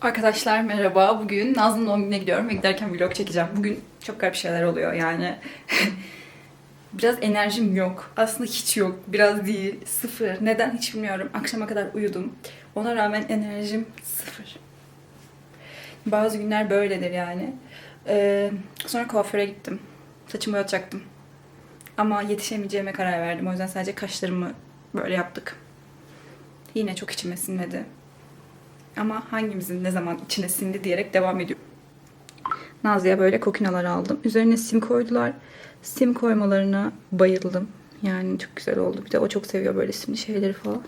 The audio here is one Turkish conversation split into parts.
Arkadaşlar merhaba. Bugün Nazlı'nın doğum gününe gidiyorum ve giderken vlog çekeceğim. Bugün çok garip şeyler oluyor yani. Biraz enerjim yok. Aslında hiç yok. Biraz değil. Sıfır. Neden hiç bilmiyorum. Akşama kadar uyudum. Ona rağmen enerjim sıfır. Bazı günler böyledir yani. Ee, sonra kuaföre gittim. Saçımı boyatacaktım. Ama yetişemeyeceğime karar verdim. O yüzden sadece kaşlarımı böyle yaptık. Yine çok içime sinmedi. Ama hangimizin ne zaman içine sindi diyerek devam ediyor. Nazlı'ya böyle kokinalar aldım. Üzerine sim koydular. Sim koymalarına bayıldım. Yani çok güzel oldu. Bir de o çok seviyor böyle simli şeyleri falan.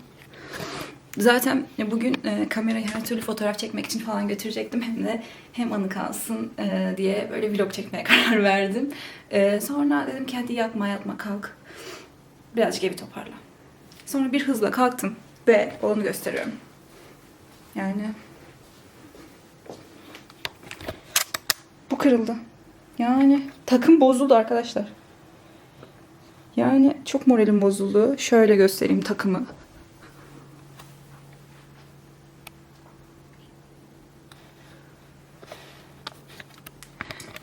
Zaten bugün e, kamerayı her türlü fotoğraf çekmek için falan götürecektim. Hem de hem anı kalsın e, diye böyle vlog çekmeye karar verdim. E, sonra dedim ki hadi yatma yatma kalk. Birazcık evi toparla. Sonra bir hızla kalktım ve onu gösteriyorum. Yani bu kırıldı. Yani takım bozuldu arkadaşlar. Yani çok moralim bozuldu. Şöyle göstereyim takımı.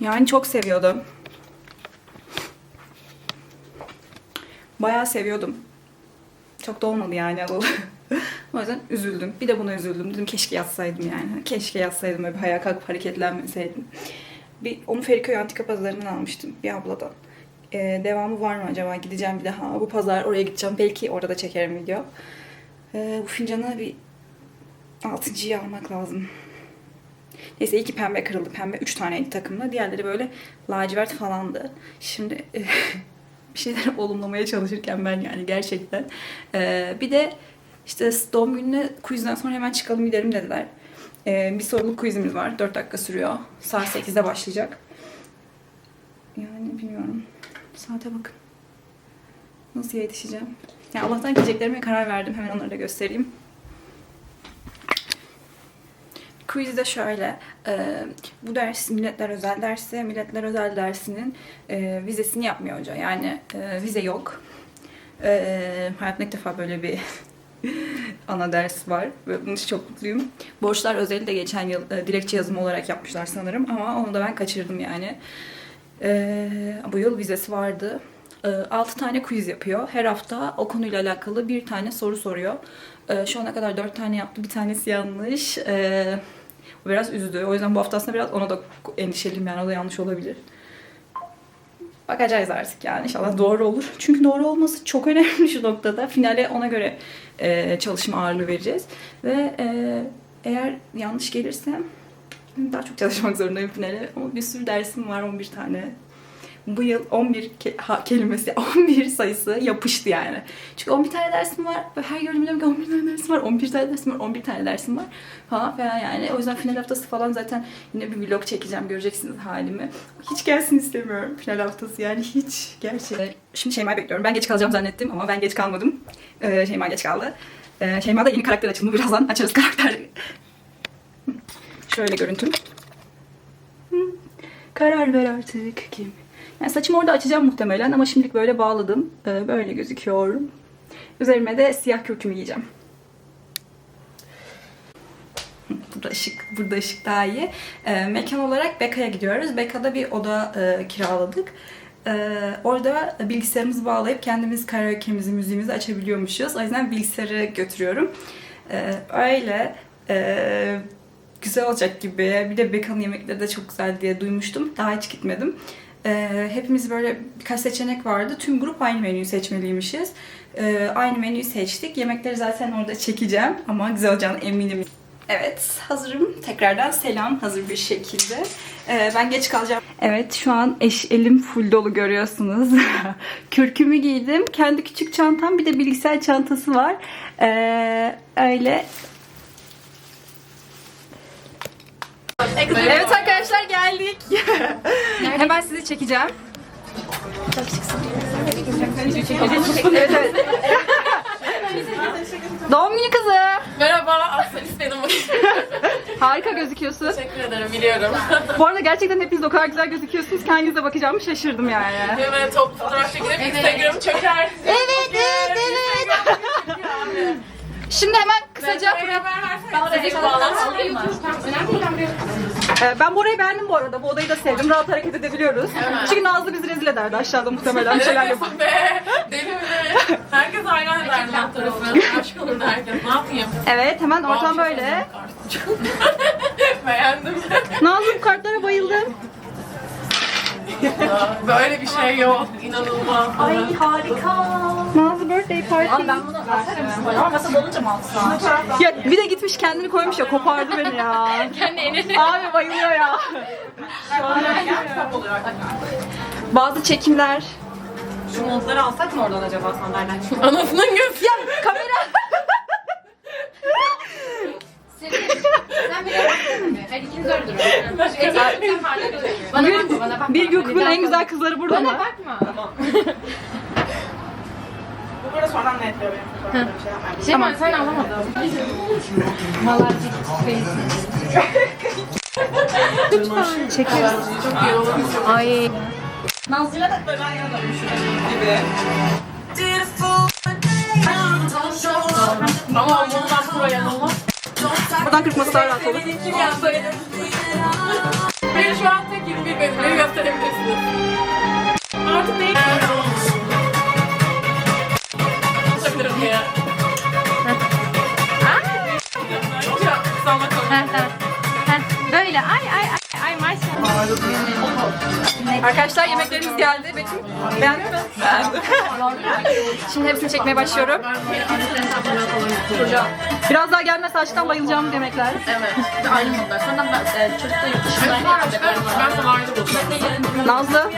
Yani çok seviyordum. Bayağı seviyordum. Çok da olmadı yani alalı. O yüzden üzüldüm. Bir de buna üzüldüm. Dedim keşke yatsaydım yani. Keşke yatsaydım bir ayağa kalkıp hareketlenmeseydim. Bir, onu Feriköy Antika Pazarı'ndan almıştım bir abladan. Ee, devamı var mı acaba? Gideceğim bir daha. Bu pazar oraya gideceğim. Belki orada da çekerim video. Ee, bu fincana bir altıncıyı almak lazım. Neyse iyi ki pembe kırıldı. Pembe 3 taneydi takımda. Diğerleri böyle lacivert falandı. Şimdi bir şeyleri olumlamaya çalışırken ben yani gerçekten. Ee, bir de işte doğum gününe quizden sonra hemen çıkalım gidelim dediler. Ee, bir soruluk quizimiz var. 4 dakika sürüyor. Saat 8'de başlayacak. Yani bilmiyorum. Saate bakın. Nasıl yetişeceğim? Yani Allah'tan giyeceklerime karar verdim. Hemen onları da göstereyim. Quiz de şöyle. e, bu ders milletler özel dersi. Milletler özel dersinin e, vizesini yapmıyor hoca. Yani e, vize yok. E, hayatımda ilk defa böyle bir ana ders var ve bunun için çok mutluyum. Borçlar özeli de geçen yıl e, dilekçe yazımı olarak yapmışlar sanırım ama onu da ben kaçırdım yani. E, bu yıl vizesi vardı. 6 tane quiz yapıyor. Her hafta o konuyla alakalı bir tane soru soruyor. E, şu ana kadar 4 tane yaptı. Bir tanesi yanlış. E, biraz üzdü. O yüzden bu hafta aslında biraz ona da endişeliyim yani o da yanlış olabilir. Bakacağız artık yani inşallah doğru olur. Çünkü doğru olması çok önemli şu noktada. Finale ona göre e, çalışma ağırlığı vereceğiz. Ve e, eğer yanlış gelirsem daha çok çalışmak zorundayım finale. Ama bir sürü dersim var 11 tane. Bu yıl 11 ke- ha- kelimesi, 11 sayısı yapıştı yani. Çünkü 11 tane dersim var. Ve her gördüğümde diyorum ki 11 tane dersim var, 11 tane dersim var, 11 tane dersim var falan filan yani. O yüzden final haftası falan zaten yine bir vlog çekeceğim. Göreceksiniz halimi. Hiç gelsin istemiyorum final haftası yani hiç gerçekten. Şimdi Şeyma'yı bekliyorum. Ben geç kalacağım zannettim ama ben geç kalmadım. Ee, Şeyma geç kaldı. Ee, Şeyma'da yeni karakter açılımı. Birazdan açarız karakter. Şöyle görüntüm. Karar ver artık kim? Yani saçımı orada açacağım muhtemelen ama şimdilik böyle bağladım. Ee, böyle gözüküyorum. Üzerime de siyah kürkümü giyeceğim. Burada ışık, burada ışık daha iyi. Ee, mekan olarak Beka'ya gidiyoruz. Beka'da bir oda e, kiraladık. Ee, orada bilgisayarımızı bağlayıp kendimiz karaoke'mizi, müziğimizi açabiliyormuşuz. O yüzden bilgisayarı götürüyorum. Ee, öyle e, güzel olacak gibi. Bir de Beka'nın yemekleri de çok güzel diye duymuştum. Daha hiç gitmedim. Ee, hepimiz böyle birkaç seçenek vardı. Tüm grup aynı menüyü seçmeliymişiz. Ee, aynı menüyü seçtik. Yemekleri zaten orada çekeceğim ama güzel olacağına eminim. Evet, hazırım. Tekrardan selam hazır bir şekilde. Ee, ben geç kalacağım. Evet, şu an eş, elim full dolu görüyorsunuz. Kürkümü giydim. Kendi küçük çantam, bir de bilgisayar çantası var. Ee, öyle. Evet arkadaşlar geldik. Hemen sizi çekeceğim. evet, evet. Doğum günü kızı. Merhaba, Aslan istedim. Harika gözüküyorsun. Teşekkür ederim, biliyorum. Bu arada gerçekten hepiniz o kadar güzel gözüküyorsunuz ki hanginize bakacağımı şaşırdım yani. Hemen top fotoğraf çekilip Instagram çöker. Evet, evet, evet. Şimdi hemen kısaca bağlantı alayım mı? Ee, ben beğendim bu arada. Bu odayı da sevdim. Rahat hareket edebiliyoruz. Çünkü Nazlı bizi rezil ederdi aşağıda muhtemelen bir şeyler. Neredesin be? Deli mi? Herkes hayran ederdi alt tarafı. Aşk olurdu herkes. Ne yapayım? Evet hemen ortam böyle. Beğendim. Nazlı bu kartlara bayıldım. Böyle bir şey yok. İnanılmaz. Ay Birthday party. Ama masa dolunca mı alsam? Ya bir de gitmiş kendini koymuş ya kopardı beni ya. Kendi elini. Abi bayılıyor ya. Bazı çekimler. Şu montları alsak mı oradan acaba sandalyen? Anasının gözü. Ya kamera. Sen bile baksana bir. Hadi ikiniz öyle Bana bakma, bana bakma. Bir Gökhan'ın en güzel kızları burada mı? Bakma. Bu böyle sonradan netliyor benim. Bir şey Tamam sen alamadın. Ay. Nazlı'yla da böyle yan yana gibi. Ama bundan. Buradan kırpması daha rahat olur. Kim yapsaydı? Benim şu an tek 21 benim. Beni gösterebilirsiniz. Artık değil. Böyle ay ay ay ay maşallah. Arkadaşlar yemeklerimiz geldi. Betül beğendin mi? Beğendim. Şimdi hepsini çekmeye başlıyorum. Biraz daha gelmezse açtan bayılacağım yemekler. Evet. Ayrı modlar. Sonra ben e, çocuk da yurt buldum. Nazlı.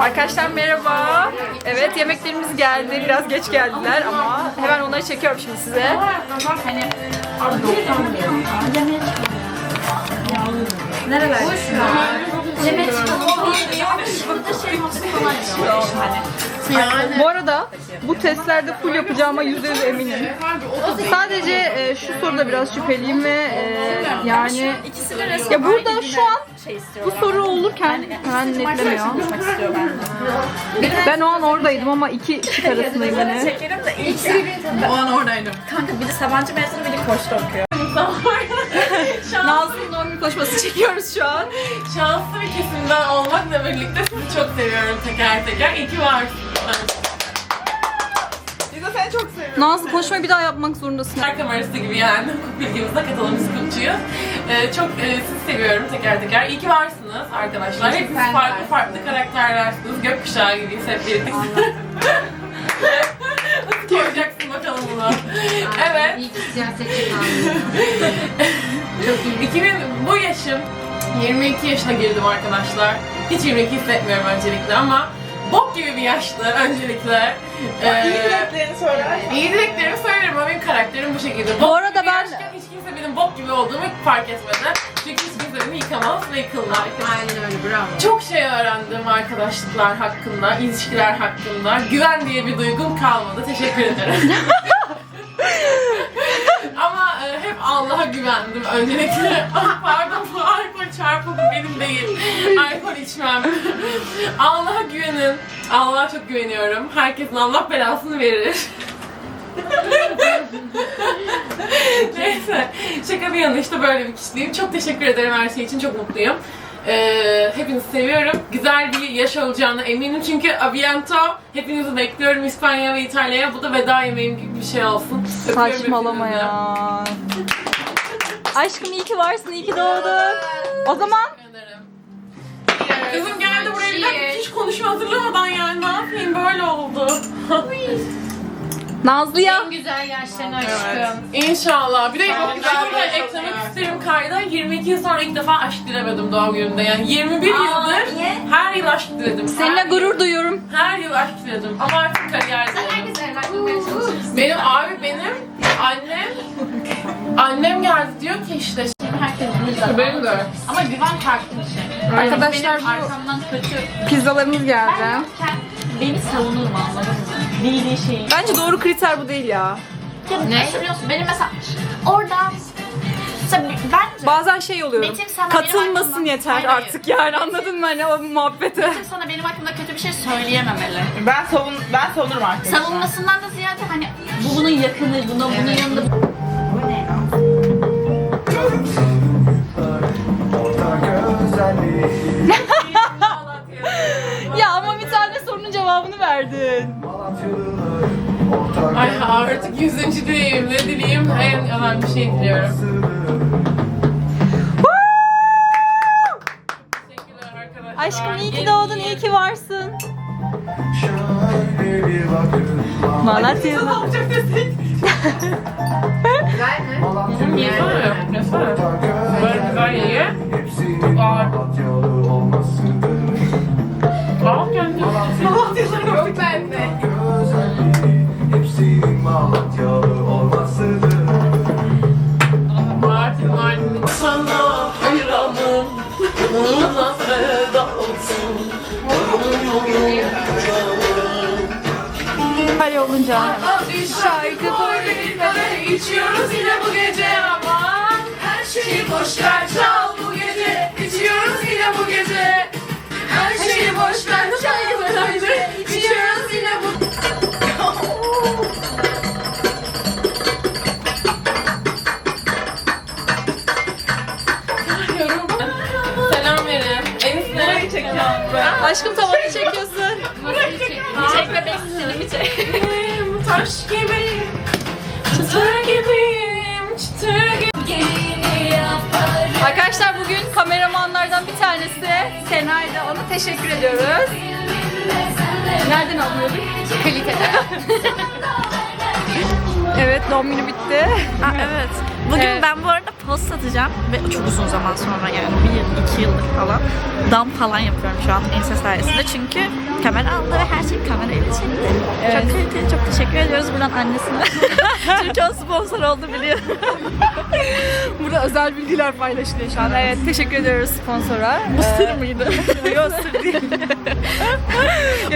Arkadaşlar merhaba. Evet yemeklerimiz geldi. Biraz geç geldiler ama hemen onları çekiyorum şimdi size. Nereler? Yani. Bu arada bu testlerde full yapacağıma %100 eminim. Sadece e, şu soruda biraz şüpheliyim ve e, yani ya burada şu an bu soru olurken hemen netlemiyor. Ben o an oradaydım ama iki şık arasındayım yine. O an oradaydım. Kanka biri Sabancı mezunu biri Koç'ta okuyor. Nazlı'nın doğum günü konuşması çekiyoruz şu an. Şanslı bir kesimden olmakla birlikte sizi çok seviyorum teker teker. İyi ki varsınız. Biz de seni çok seviyoruz. Nazlı konuşmayı bir daha yapmak zorundasın. Her kamerası gibi yani hukuk bilgimizde katalım sıkıntıyız. Ee, çok e, sizi seviyorum teker teker. İyi ki varsınız arkadaşlar. Hepiniz de farklı varsın. farklı karakterlersiniz. Gökkuşağı gibiyiz hep birlikte. Nasıl koyacaksın bakalım bunu? Evet. İyi ki siyasetçi kaldı. Çok iyi. 2000 bu yaşım 22 yaşına girdim arkadaşlar. Hiç 22 hissetmiyorum öncelikle ama bok gibi bir yaştı öncelikle. Ee, İyi dileklerini söyler. iyi dileklerimi söylerim ama benim karakterim bu şekilde. Bok Bu arada gibi ben- yaşken hiç kimse benim bok gibi olduğumu fark etmedi. Çünkü hiç kimse beni yıkamaz ve yıkılmaz. Aynen öyle bravo. Çok şey öğrendim arkadaşlıklar hakkında, ilişkiler hakkında. Güven diye bir duygum kalmadı. Teşekkür ederim. Allah'a güvendim öncelikle. Ah, Pardon bu alkol çarpıldı benim değil. Alkol içmem. Allah'a güvenin. Allah'a çok güveniyorum. Herkesin Allah belasını verir. Neyse. Şaka bir yana işte böyle bir kişiliğim. Çok teşekkür ederim her şey için. Çok mutluyum. Ee, hepinizi seviyorum. Güzel bir yaş olacağına eminim. Çünkü Aviento hepinizi bekliyorum İspanya ve İtalya'ya. Bu da veda yemeğim gibi bir şey olsun. Öpüyorum Saçmalama hepinizi. ya. Aşkım iyi ki varsın, iyi ki doğdun. O zaman. Kızım geldi buraya bir dakika hiç konuşma hazırlamadan yani ne yapayım böyle oldu. Nazlı'ya En güzel yaşlarını aşkım. İnşallah. Bir de ben burada de eklemek çok isterim kayda. 22 yıl sonra ilk defa aşk dilemedim doğum günümde. Yani 21 yıldır her yıl aşk diledim. seninle Her gurur yıl- duyuyorum. Her yıl aşk diledim. Ama artık kariyer diledim. Herkes evlenmeye çalışırsın. Benim abi benim annem annem geldi diyor ki işte Herkes bunu zaten. benim de. Ama güven farklı bir şey. Arkadaşlar Benim bu arkamdan kötü. pizzalarımız geldi. Ben beni savunurum anladın mı? Bildiği şeyi. Bence doğru kriter bu değil ya. Ne? Biliyorsun benim mesela orada Mesela bence Bazen şey oluyorum. Metin sana benim Katılmasın hakkımda- yeter Hayır, hayır. artık yani anladın mı hani o muhabbete. Metin sana benim hakkımda kötü bir şey söyleyememeli. Ben savun ben savunurum arkadaşlar. Savunmasından da ziyade hani bu bunun yakını, buna bunun yanında. Ya? Ya ama bir tane sorunun cevabını verdin. Ay artık yüzüncüdeyim. Ne dileyim? En önemli şey diliyorum. Teşekkürler arkadaşlar. Aşkım iyi ki doğdun, iyi ki varsın. Malatyalı. Çok Hadi olunca. Şarkı böyle bitmeden içiyoruz yine bu gece ama Her şeyi boş ver çal bu gece içiyoruz yine bu gece Her şeyi boş ver çal bu gece içiyoruz yine bu. Selam verin. Çekiyorsun? Aşkım tavanı çekiyorsun. Çekme beklediğimi çek. Benim taş gibi, çıtır gibiyim, çıtır gibi. Arkadaşlar bugün kameramanlardan bir tanesi Senay'da. Ona teşekkür ediyoruz. Nereden alıyorduk? Kalitede. evet doğum günü bitti. Aa, evet. Bugün Evet. ben bu arada post atacağım ve çok uzun zaman sonra yani bir iki yıldır falan dam falan yapıyorum şu an Insta sayesinde çünkü kamera aldı ve her şey kamerayla çekti. Evet. Çok kaliteli, çok teşekkür ediyoruz buradan annesine. çünkü o sponsor oldu biliyor. Burada özel bilgiler paylaşılıyor şu an. Evet teşekkür ediyoruz sponsora. Bu sır mıydı? Yok sır değil.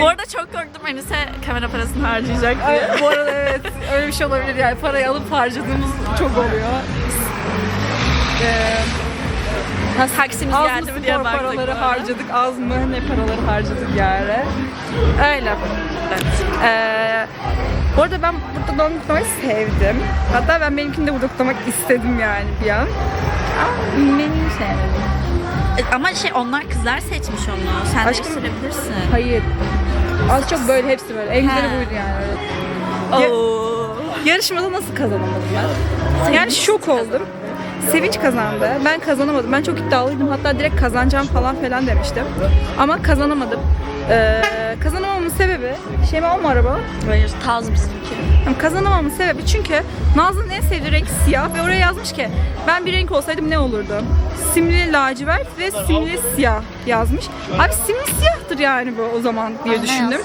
bu arada çok korktum Enis'e kamera parasını harcayacak diye. Ay, Bu arada evet öyle bir şey olabilir yani parayı alıp harcadığımız çok oluyor. Ee, Taksimiz az geldi mi diye baktık. paraları arada. harcadık, az mı ne paraları harcadık yani. Öyle. Evet. Ee, bu arada ben burada kutlamayı sevdim. Hatta ben benimkini de burada kutlamak istedim yani bir an. Ama benim sevmedim. E, Ama şey onlar kızlar seçmiş onu. Sen Aşkım- değiştirebilirsin. Hayır. Az çok böyle hepsi böyle. En güzeli buydu yani. Ya- Oo. Yarışmada nasıl kazanamadım ben? Yani şok oldum. Sevinç kazandı. Ben kazanamadım. Ben çok iddialıydım. Hatta direkt kazanacağım falan filan demiştim. Ama kazanamadım. Ee, kazanamamın sebebi, Şeyma o mu araba? Hayır, taz bizimki. Yani kazanamamın sebebi çünkü Nazlı'nın en sevdiği renk siyah ve oraya yazmış ki ben bir renk olsaydım ne olurdu? Simli lacivert ve simli siyah yazmış. Abi simli siyahtır yani bu o zaman diye düşündüm.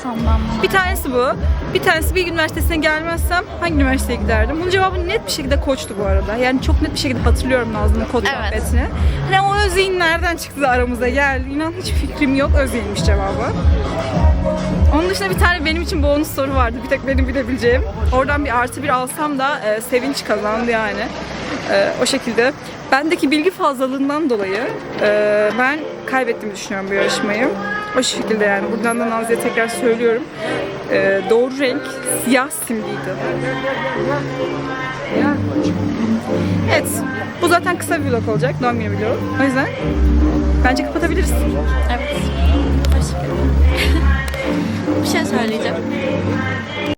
Bir tanesi bu. Bir tanesi bir üniversitesine gelmezsem hangi üniversiteye giderdim? Bunun cevabı net bir şekilde koçtu bu arada. Yani çok net bir şekilde hatırlıyorum Nazlı'nın kod Evet. muhabbetini. Hani o Özyeğin nereden çıktı da aramıza geldi? İnan hiç fikrim yok. Özyeğinmiş cevabı. Onun dışında bir tane benim için bonus soru vardı. Bir tek benim bilebileceğim. Oradan bir artı bir alsam da e, sevinç kazandı yani. E, o şekilde. Bendeki bilgi fazlalığından dolayı e, ben kaybettiğimi düşünüyorum bu yarışmayı. O şekilde yani. Buradan da Nazlı'ya tekrar söylüyorum. E, doğru renk siyah simliydi. Evet. Bu zaten kısa bir vlog olacak. Doğum günü vlogu. O yüzden bence kapatabiliriz. Evet. Teşekkür ederim. bir şey söyleyeceğim.